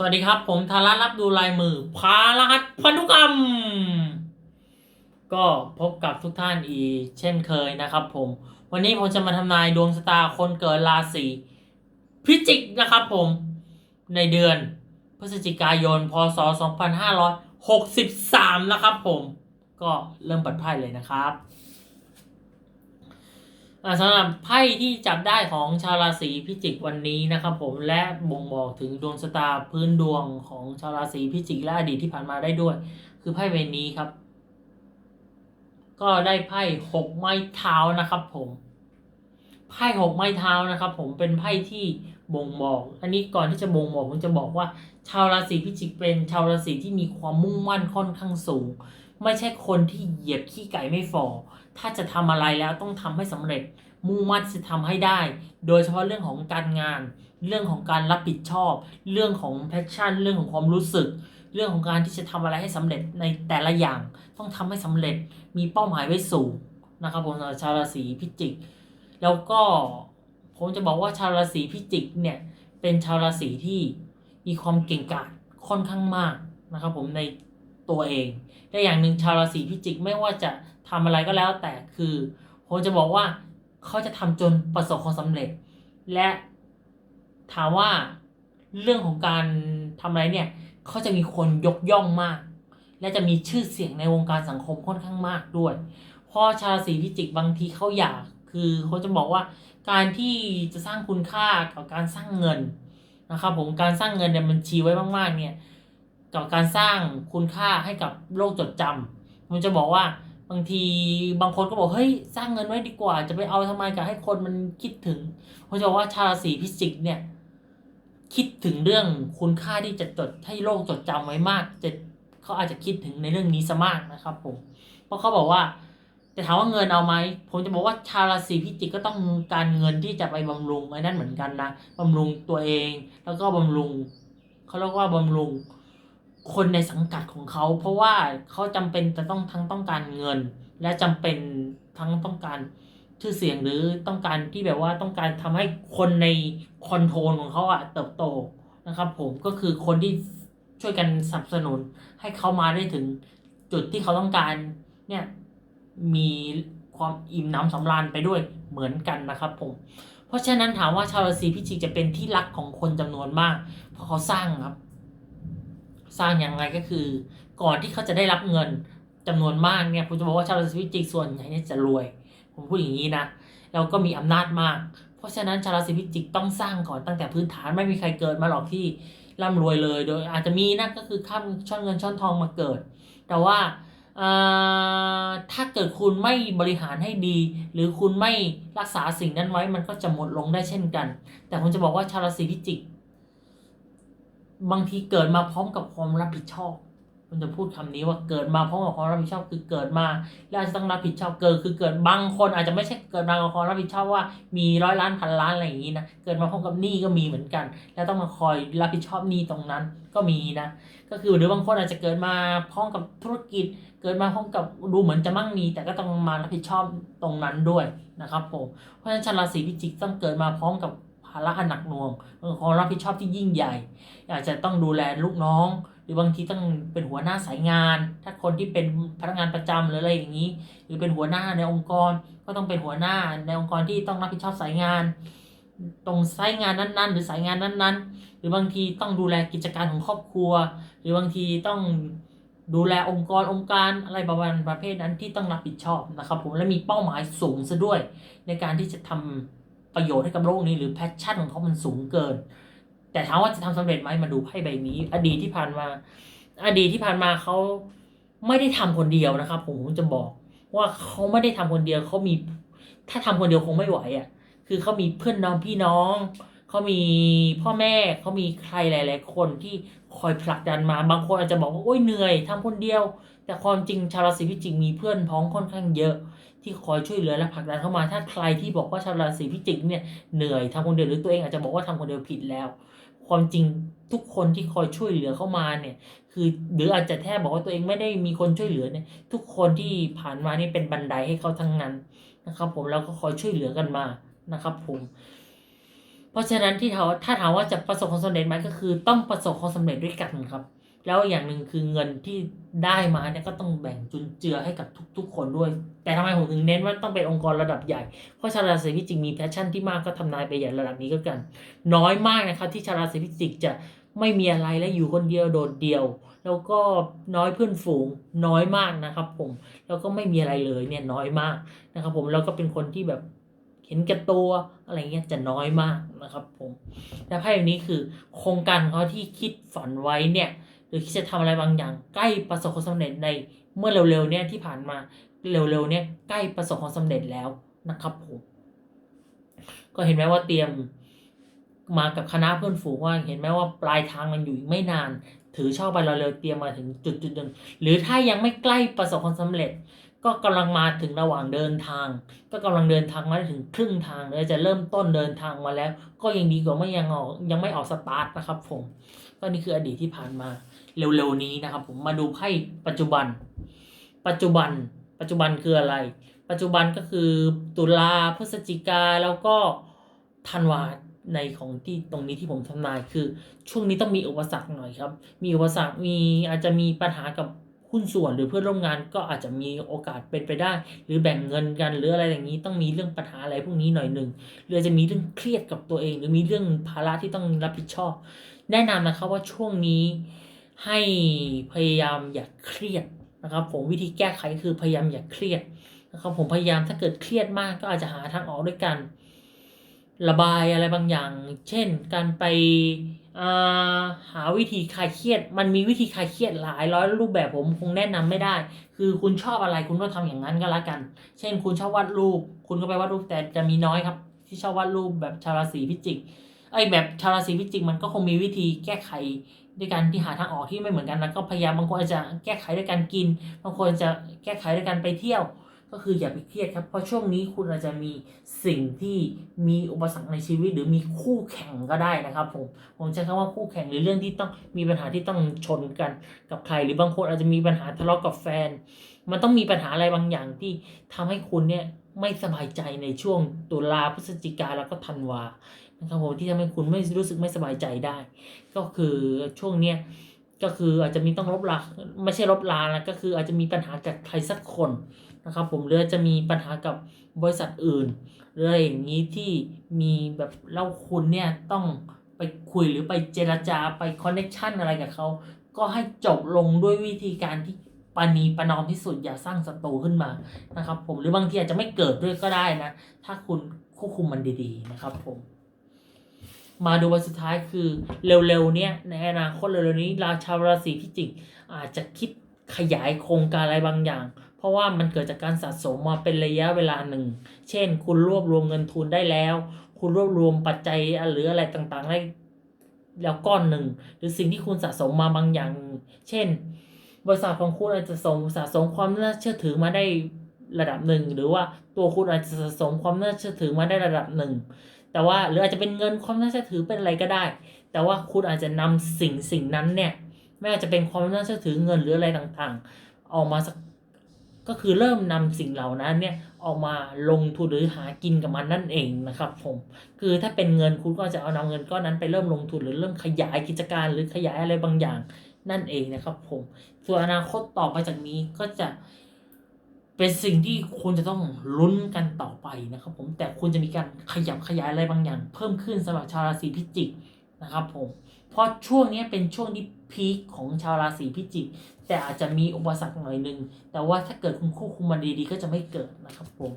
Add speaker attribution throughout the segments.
Speaker 1: สวัสดีครับ ผมธารารับดูลายมือพารหัสพันธุกรรม ก็พบกับทุกท่านอีกเช่นเคยนะครับ ผม วันนี้ผมจะมาทำนายดวงชะตาคนเกิดราศีพิจิกนะครับ ผมในเดือนพฤศจิกายน พศ 2563 นะครับ ผมก็เริ่มปัดไพ่เลยนะครับ สำหรับไพ่ที่จับได้ของชาวราศีพิจิกวันนี้นะครับผมและบ่งบอกถึงดวงชะตาพื้นดวงของชาวราศีพิจิกและอดีตที่ผ่านมาได้ด้วย คือไพ่ใบนี้ครับ ก็ได้ไพ่หกไม้เท้านะครับ ผมไพ่หกไม้เท้านะครับ ผมเป็นไพ่ที่บ่งบอก อันนี้ก่อนที่จะบ่งบอกผมจะบอกว่า ชาวราศีพิจิกเป็นชาวราศีที่มีความมุ่งมั่นค่อนข้างสูง ไม่ใช่คนที่เหยียบขี้ไก่ไม่ฝ่อถ้าจะทำอะไรแล้วต้องทำให้สำเร็จ มุ่งมั่นจะทำให้ได้ โดยเฉพาะเรื่องของการงาน เรื่องของการรับผิดชอบ เรื่องของแพชชั่น เรื่องของความรู้สึก เรื่องของการที่จะทำอะไรให้สำเร็จในแต่ละอย่าง ต้องทำให้สำเร็จ มีเป้าหมายไว้สูงนะครับผมชาวราศีพิจิก แล้วก็ผมจะบอกว่าชาวราศีพิจิกเนี่ยเป็นชาวราศีที่มีความเก่งกาจค่อนข้างมากนะครับผมใน ตัวเองและอย่างหนึ่งชาวราศีพิจิกไม่ว่าจะทำอะไรก็แล้วแต่คือผมจะบอกว่าเขาจะทำจนประสบความสำเร็จ และถามว่าเรื่องของการทำอะไรเนี่ยเขาจะมีคนยกย่องมาก และจะมีชื่อเสียงในวงการสังคมค่อนข้างมากด้วยเพราะชาวราศีพิจิกบางทีเขาอยากคือเขาจะบอกว่าการที่จะสร้างคุณค่ากับการสร้างเงินนะครับผมการสร้างเงินเนี่ยมันชี้ไว้มากๆเนี่ย กับการสร้างคุณค่าให้กับโลกจดจำผมจะบอกว่าบางทีบางคนก็บอกเฮ้ยสร้างเงินไว้ดีกว่า จะไปเอาทำไมกับให้คนมันคิดถึงผมจะบอกว่าชาวราศีพิจิกเนี่ยคิดถึงเรื่องคุณค่าที่จะจดให้โลกจดจำไว้มากจะเขาอาจจะคิดถึงในเรื่องนี้ซะมากนะครับผมเพราะเขาบอกว่าแต่ถามว่าเงินเอาไหมผมจะบอกว่าชาวราศีพิจิกก็ต้องการเงินที่จะไปบำรุงไอ้นั่นเหมือนกันนะบำรุงตัวเอง แล้วก็บำรุงเขาเรียกว่าบำรุง คนในสังกัดของเขา เพราะว่าเขาจำเป็นจะต้องทั้งต้องการเงิน และจำเป็นทั้งต้องการชื่อเสียงหรือต้องการที่แบบว่าต้องการทำให้คนในคอนโทรลของเขาอะเติบโตนะครับผมก็คือคนที่ช่วยกันสนับสนุนให้เขามาได้ถึงจุดที่เขาต้องการเนี่ยมีความอิ่มหน้ำสำราญไปด้วยเหมือนกันนะครับผม เพราะฉะนั้นถามว่าชาวราศีพิจิกจะเป็นที่รักของคนจำนวนมาก เพราะเขาสร้างครับ สร้างยังไงก็คือ ก่อนที่เขาจะได้รับเงินจำนวนมากเนี่ยผมจะบอกว่าชาวราศีพิจิกส่วนใหญ่เนี่ยจะรวย ผมพูดอย่างนี้นะแล้วก็มีอำนาจมาก เพราะฉะนั้นชาวราศีพิจิกต้องสร้างก่อนตั้งแต่พื้นฐานไม่มีใครเกิดมาหรอกที่ร่ำรวยเลย โดยอาจจะมีนะก็คือข้ามช่อนเงินช่อนทองมาเกิด แต่ว่าถ้าเกิดคุณไม่บริหารให้ดี หรือคุณไม่รักษาสิ่งนั้นไว้มันก็จะหมดลงได้เช่นกัน แต่ผมจะบอกว่าชาวราศีพิจิก บางทีเกิดมาพร้อมกับความรับผิดชอบมันจะพูดคำนี้ว่าเกิดมาพร้อมกับความรับผิดชอบคือเกิดมา แล้วจะต้องรับผิดชอบเกิดคือเกิดบางคนอาจจะไม่ใช่เกิดมากับความรับผิดชอบว่ามีร้อยล้านพันล้านอะไรอย่างนี้นะเกิดมาพร้อมกับหนี้ก็มีเหมือนกัน แล้วต้องมาคอยรับผิดชอบหนี้ตรงนั้นก็มีนะก็คือหรือบางคนอาจจะเกิดมาพร้อมกับธุรกิจ เกิดมาพร้อมกับดูเหมือนจะมั่งมี แต่ก็ต้องมารับผิดชอบตรงนั้นด้วยนะครับผมเพราะฉะนั้นชาวราศีพิจิกต้องเกิดมาพร้อมกับ ภาระอันหนักหน่วงความรับผิดชอบที่ยิ่งใหญ่ อาจจะต้องดูแลลูกน้อง หรือบางทีต้องเป็นหัวหน้าสายงาน ถ้าคนที่เป็นพนักงานประจำหรืออะไรอย่างนี้ หรือเป็นหัวหน้าในองค์กร ก็ต้องเป็นหัวหน้าในองค์กรที่ต้องรับผิดชอบสายงาน ตรงสายงานนั้นๆ หรือสายงานนั้นๆ หรือบางทีต้องดูแลกิจการของครอบครัว หรือบางทีต้องดูแลองค์กรองค์การอะไรประมาณประเภทนั้นที่ต้องรับผิดชอบนะครับผมและมีเป้าหมายสูงซะด้วยในการที่จะทำ ประโยชน์ให้กับโลกนี้หรือแพชชั่นของเขามันสูงเกิน แต่ถามว่าจะทำสำเร็จไหมมาดูไพ่ใบนี้ อดีตที่ผ่านมา อดีตที่ผ่านมาเขาไม่ได้ทำคนเดียวนะครับผมจะบอกว่าเขาไม่ได้ทำคนเดียวเขามี ถ้าทำคนเดียวคงไม่ไหวอะ คือเขามีเพื่อนน้องพี่น้องเขามีพ่อแม่เขามีใครหลาย ๆ คนที่คอยผลักดันมา บางคนอาจจะบอกว่าโอ้ยเหนื่อยทำคนเดียว แต่ความจริงชาวราศีพิจิกมีเพื่อนพ้องค่อนข้างเยอะ ที่คอยช่วยเหลือและผลักดันเข้ามา ถ้าใครที่บอกว่าชาวราศีพิจิกเนี่ยเหนื่อยทำคนเดียวหรือตัวเองอาจจะบอกว่าทำคนเดียวผิดแล้ว ความจริงทุกคนที่คอยช่วยเหลือเข้ามาเนี่ย คือหรืออาจจะแทบบอกว่าตัวเองไม่ได้มีคนช่วยเหลือเนี่ย ทุกคนที่ผ่านมานี่เป็นบันไดให้เขาทั้งนั้นนะครับ ผมแล้วก็คอยช่วยเหลือกันมานะครับ ผมเพราะฉะนั้นที่เขาถ้าถามว่าจะประสบความสำเร็จไหมก็คือต้องประสบความสำเร็จด้วยกันครับ แล้วอย่างหนึ่งคือเงินที่ได้มาเนี่ยก็ต้องแบ่งจุนเจือให้กับทุก ๆ คนด้วย แต่ทำไมผมถึงเน้นว่าต้องเป็นองค์กรระดับใหญ่ เพราะชาราศีพิจิกมีแพชชั่นที่มากก็ทำนายไปอย่างระดับนี้ก็กัน น้อยมากนะครับที่ชาราศีพิจิกจะไม่มีอะไรและอยู่คนเดียวโดดเดี่ยว แล้วก็น้อยเพื่อนฝูงน้อยมากนะครับ ผมแล้วก็ไม่มีอะไรเลยเนี่ยน้อยมากนะครับ ผมแล้วก็เป็นคนที่แบบเห็นแก่ตัวอะไรเงี้ยจะน้อยมากนะครับ ผมและไพ่ใบนี้คือโครงการเขาที่คิดฝันไว้เนี่ย หรือคิดจะทำอะไรบางอย่างใกล้ประสบความสำเร็จในเมื่อเร็วๆเนี่ยที่ผ่านมาเร็วๆเนี่ยใกล้ประสบความสำเร็จแล้วนะครับผมก็เห็นไหมว่าเตรียมมากับคณะเพื่อนฝูงว่าเห็นไหมว่าปลายทางมันอยู่ไม่นาน ถือช่อไปเราเร็วๆเตรียมมาถึงจุดจุดหนึ่งหรือถ้ายังไม่ใกล้ประสบความสำเร็จ ก็กำลังมาถึงระหว่างเดินทาง ก็กำลังเดินทางมาถึงครึ่งทางเลยจะเริ่มต้นเดินทางมาแล้ว ก็ยังดีกว่าไม่ยังออกยังไม่ออกสตาร์ทนะครับผมก็นี่คืออดีตที่ผ่านมาเร็วๆนี้นะครับ ผมมาดูไพ่ปัจจุบัน ปัจจุบัน ปัจจุบันคืออะไร ปัจจุบันก็คือตุลาพฤศจิกาแล้วก็ธันวาในของที่ตรงนี้ที่ผมทำนายคือ ช่วงนี้ต้องมีอุปสรรคหน่อยครับ มีอุปสรรคมีอาจจะมีปัญหากับ หุ้นส่วนหรือเพื่อนร่วมงานก็อาจจะมีโอกาสเป็นไปได้ หรือแบ่งเงินกันหรืออะไรอย่างนี้ต้องมีเรื่องปัญหาอะไรพวกนี้หน่อยหนึ่งหรือจะมีเรื่องเครียดกับตัวเอง หรือมีเรื่องภาระที่ต้องรับผิดชอบ แนะนำนะครับว่าช่วงนี้ให้พยายามอย่าเครียดนะครับ ผมวิธีแก้ไขคือพยายามอย่าเครียดนะครับผมพยายามถ้าเกิดเครียดมากก็อาจจะหาทางออกด้วยกัน ระบายอะไรบางอย่าง เช่น การไป หาวิธีคลายเครียด มันมีวิธีคลายเครียดหลายร้อยรูปแบบผมคงแนะนำไม่ได้ คือคุณชอบอะไรคุณก็ทำอย่างนั้นก็แล้วกัน เช่น คุณชอบวาดรูป คุณก็ไปวาดรูปแต่จะมีน้อยครับ ที่ชอบวาดรูปแบบชาวราศีพิจิกไอ้แบบชาวราศีพิจิกมันก็คงมีวิธีแก้ไขด้วยการที่หาทางออกที่ไม่เหมือนกันแล้วก็พยายามบางคนอาจจะแก้ไขด้วยการกิน บางคนจะแก้ไขด้วยการไปเที่ยว ก็คืออย่าไปเครียดครับ เพราะช่วงนี้คุณอาจจะมีสิ่งที่มีอุปสรรคในชีวิต หรือมีคู่แข่งก็ได้นะครับ ผมผมใช้คำว่าคู่แข่งหรือเรื่องที่ต้องมีปัญหาที่ต้องชนกันกับใคร หรือบางคนอาจจะมีปัญหาทะเลาะกับแฟน มันต้องมีปัญหาอะไรบางอย่างที่ทำให้คุณเนี่ยไม่สบายใจในช่วงตุลาพฤศจิกาแล้วก็ธันวานะครับผมที่ทำให้คุณไม่รู้สึกไม่สบายใจได้ ก็คือช่วงเนี้ย ก็คืออาจจะมีต้องลบลาไม่ใช่ลบลานะก็คืออาจจะมีปัญหากับใครสักคนนะครับ ผมหรืออาจจะมีปัญหากับบริษัทอื่นหรืออะไรอย่างนี้ที่มีแบบเล่าคุณเนี่ยต้องไปคุยหรือไปเจรจาไปคอนเน c ชันอะไรกับเขาก็ให้จบลงด้วยวิธีการที่ปณีประนอมที่สุดอย่าสร้างศัตรูขึ้นมานะครับ ผมหรือบางทีอาจจะไม่เกิดด้วยก็ได้นะ ถ้าคุณควบคุมมันดีๆนะครับผม มาดูวันสุดท้ายคือเร็วๆเนี้ยในอนาคตเร็วๆนี้ราชาวราศีพิจิกอาจจะคิดขยายโครงการอะไรบางอย่าง เพราะว่ามันเกิดจากการสะสมมาเป็นระยะเวลาหนึ่ง เช่น คุณรวบรวมเงินทุนได้แล้ว คุณรวบรวมปัจจัยหรืออะไรต่างๆได้แล้วก้อนหนึ่ง หรือสิ่งที่คุณสะสมมาบางอย่าง เช่น บริษัทของคุณอาจจะสมสะสมความน่าเชื่อถือมาได้ระดับหนึ่ง หรือว่าตัวคุณอาจจะสะสมความน่าเชื่อถือมาได้ระดับหนึ่ง แต่ว่าหรืออาจจะเป็นเงินความน่าเชื่อถือเป็นอะไรก็ได้ แต่ว่าคุณอาจจะนำสิ่งสิ่งนั้นเนี่ยไม่ว่าจะเป็นความน่าเชื่อถือเงินหรืออะไรต่างๆ ออกมาสักก็คือเริ่มนำสิ่งเหล่านั้นเนี่ยออกมาลงทุนหรือหากินกับมันนั่นเองนะครับผมคือถ้าเป็นเงินคุณก็จะเอานำเงินก้อนนั้นไปเริ่มลงทุนหรือเริ่มขยายกิจการหรือขยายอะไรบางอย่างนั่นเองนะครับผมส่วนอนาคตต่อไปจากนี้ก็จะ เป็นสิ่งที่คุณจะต้องลุ้นกันต่อไปนะครับ ผมแต่คุณจะมีการขยับขยายอะไรบางอย่าง เพิ่มขึ้นสำหรับชาวราศีพิจิกนะครับผมเพราะช่วงนี้เป็นช่วงที่พีคของชาวราศีพิจิก แต่อาจจะมีอุปสรรคหน่อยหนึง แต่ว่าถ้าเกิดคุณควบคุมมันดีๆ ก็จะไม่เกิดนะครับผม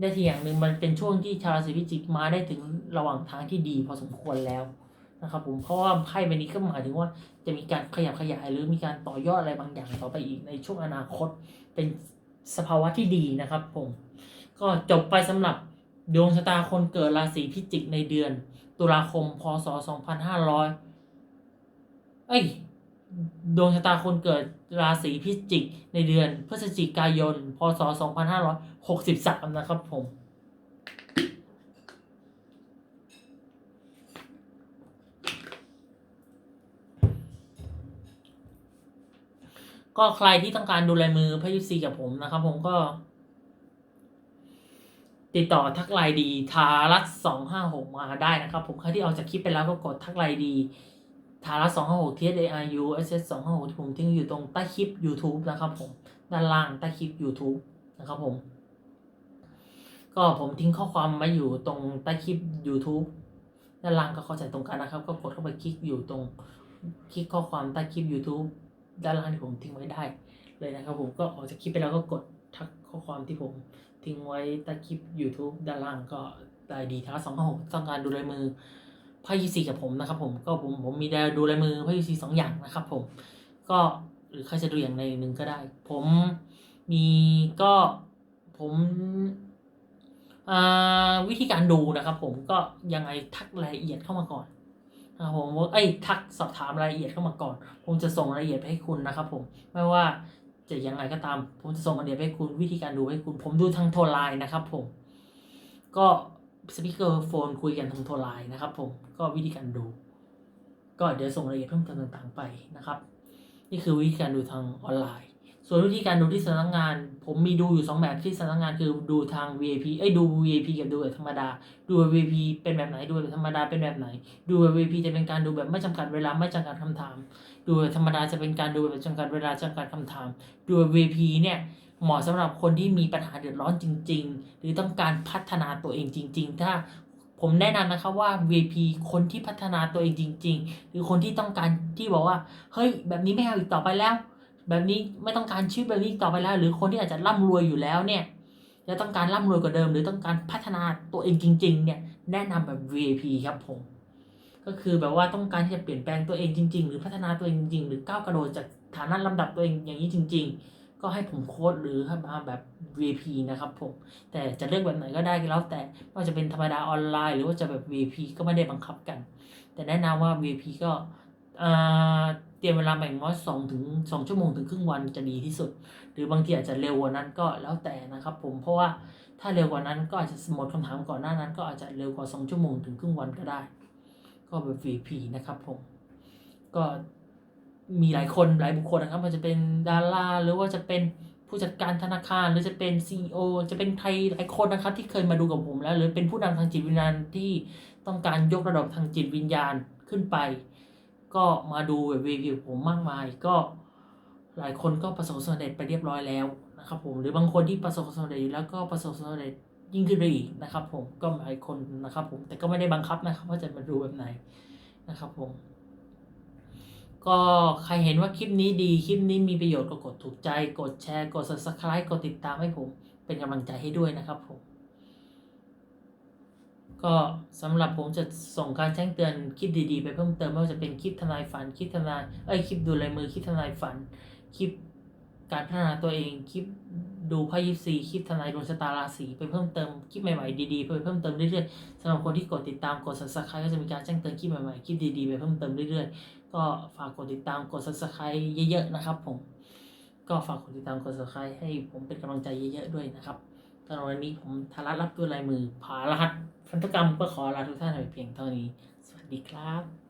Speaker 1: ได้ทีอย่างหนึ่งมันเป็นช่วงที่ชาวราศีพิจิกมาได้ถึงระหว่างทางที่ดีพอสมควรแล้วนะครับผมเพราะว่าไพ่ใบนี้ก็หมายถึงว่าจะมีการขยับขยายหรือมีการต่อยอดอะไรบางอย่างต่อไปอีกในช่วงอนาคตเป็น สภาวะที่ดีนะครับผมก็จบไปสำหรับดวงชะตาคนเกิดราศีพิจิกในเดือน ตุลาคมพศ 2500 เอ้ยดวงชะตาคนเกิดราศีพิจิกในเดือนพฤศจิกายน พศ 2563 นะครับผม ก็ใครที่ต้องการดูลายมือพยุซีกับผมนะครับ ผมก็ ติดต่อทักไลน์ดีทารัสสองห้าหกมาได้นะครับ ผมใครที่ออกจากคลิปไปแล้วก็กดทักไลน์ดีทารัสสองห้าหก T S A R U S S สเอสองห้าหกที่ผมทิ้งอยู่ตรงใต้คลิป YouTube นะครับ ผม ด้านล่างใต้คลิป YouTube นะครับ ผม ก็ผมทิ้งข้อความไว้อยู่ตรงใต้คลิป YouTube ด้านล่างก็เข้าใจตรงกันนะครับ ก็กดเข้าไปคลิกอยู่ตรงคลิกข้อความใต้คลิป YouTube ด้านล่างที่ผมทิ้งไว้ได้เลยนะครับผมก็ออกจากคลิปไปแล้วก็กดทักข้อความที่ผมทิ้งไว้ใต้คลิป YouTube ด้านล่างก็ได้ดีทั้งสองหกต้องการดูลายมือไพ่ยีซีกับผมนะครับผมก็ผมผมมีได้ดูลายมือไพ่ยีซีสองอย่างนะครับผมก็หรือใครจะดูอย่างใดหนึ่งก็ได้ ผมมีก็ผมอ่าวิธีการดูนะครับผมก็ยังไงทักรายละเอียดเข้ามาก่อน นะครับผมเอ้ยทักสอบถามรายละเอียดเข้ามาก่อน ผมจะส่งรายละเอียดไปให้คุณนะครับผมไม่ว่าจะยังไงก็ตาม ผมจะส่งรายละเอียดให้คุณวิธีการดูให้คุณ ผมดูทางโทรไลน์นะครับผมก็สปีกเกอร์โฟนคุยกันทางโทรไลน์นะครับผมก็วิธีการดู ก็เดี๋ยวส่งรายละเอียดเพิ่มเติมต่างๆไปนะครับ นี่คือวิธีการดูทางออนไลน์ ส่วนวิธีการดูที่สำนักงาน ผมมีดูอยู่สองแบบที่สำนักงานคือดูทาง VIP เอ้ยดู VIP กับดูแบบธรรมดา ดูแบบ VIP เป็นแบบไหนดูแบบธรรมดาเป็นแบบไหน ดูแบบ VIP จะเป็นการดูแบบไม่จำกัดเวลาไม่จำกัดคำถาม ดูแบบธรรมดาจะเป็นการดูแบบจำกัดเวลาจำกัดคำถาม ดูแบบ VIP เนี่ยเหมาะสำหรับคนที่มีปัญหาเดือดร้อนจริง ๆ หรือต้องการพัฒนาตัวเองจริง ๆ ถ้าผมแนะนำนะครับว่า VIP คนที่พัฒนาตัวเองจริง ๆ หรือคนที่ต้องการที่บอกว่า เฮ้ย แบบนี้ไม่เอาอีกต่อไปแล้ว แบบนี้ไม่ต้องการชีวิตแบบนี้ต่อไปแล้ว หรือคนที่อาจจะร่ำรวยอยู่แล้วเนี่ยจะต้องการร่ำรวยกว่าเดิม หรือต้องการพัฒนาตัวเองจริง ๆ เนี่ยแนะนำแบบ VIP ครับผมก็คือแบบว่าต้องการที่จะเปลี่ยนแปลงตัวเองจริง ๆ หรือพัฒนาตัวเองจริง ๆ หรือก้าวกระโดดจากฐานะลำดับตัวเองอย่างนี้จริง ๆ ก็ให้ผมโค้ดหรือมาแบบ VIP นะครับผมแต่จะเลือกแบบไหนก็ได้ก็แล้ว แต่ไม่ว่าจะเป็นธรรมดาออนไลน์ หรือว่าจะแบบ VIP ก็ไม่ได้บังคับกัน แต่แนะนำว่า VIP ก็อ่า เตรียมเวลาแบ่งน้อยสองถึงสองชั่วโมงถึงครึ่งวันจะดีที่สุด หรือบางทีอาจจะเร็วกว่านั้นก็แล้วแต่นะครับ ผมเพราะว่าถ้าเร็วกว่านั้นก็อาจจะหมดคำถามก่อนหน้านั้น ก็อาจจะเร็วกว่า 2 ชั่วโมงถึงครึ่งวันก็ได้ ก็แบบ VP นะครับผมก็มีหลายคนหลายบุคคลนะครับมันจะเป็นดาราหรือว่าจะเป็นผู้จัดการธนาคาร หรือจะเป็น CEO จะเป็นใครหลายคนนะครับ ที่เคยมาดูกับผมแล้ว หรือเป็นผู้นำทางจิตวิญญาณที่ต้องการยกระดับทางจิตวิญญาณขึ้นไป ก็มาดูแบบรีวิวผมมากมาย ก็หลายคนก็ประสบสำเร็จไปเรียบร้อยแล้วนะครับผมหรือบางคนที่ประสบสำเร็จแล้วก็ประสบสำเร็จยิ่งขึ้นไปอีกนะครับ ผมก็หลายคนนะครับ ผมแต่ก็ไม่ได้บังคับนะครับ ว่าจะมาดูแบบไหนนะครับผม ก็ใครเห็นว่าคลิปนี้ดีคลิปนี้มีประโยชน์ก็กดถูกใจ กดแชร์กด subscribe กดติดตามให้ผมเป็นกำลังใจให้ด้วยนะครับผม ก็สำหรับผมจะส่งการแจ้งเตือนคลิปดีๆ ไปเพิ่มเติมไม่ว่าจะเป็นคลิปทนายฝันคลิปทนายเอ้ยคลิปดูลายมือคลิปทนายฝันคลิปการพัฒนาตัวเองคลิปดูไพ่ยิปซีคลิปทนายดวงชะตาราศีไปเพิ่มเติมคลิปใหม่ๆดีๆไปเพิ่มเติมเรื่อยๆสำหรับคนที่กดติดตามกด subscribe ก็จะมีการแจ้งเตือนคลิปใหม่ๆคลิปดีๆไปเพิ่มเติมเรื่อยๆก็ฝากกดติดตามกด subscribe เยอะๆนะครับผมก็ฝากกดติดตามกด subscribe ให้ผมเป็นกำลังใจเยอะๆด้วยนะครับ สำหรับวันนี้ผมธารัตน์รับด้วยลายมือผารหัสพันธุกรรมก็ขอลาทุกท่านไปเพียงเท่านี้ สวัสดีครับ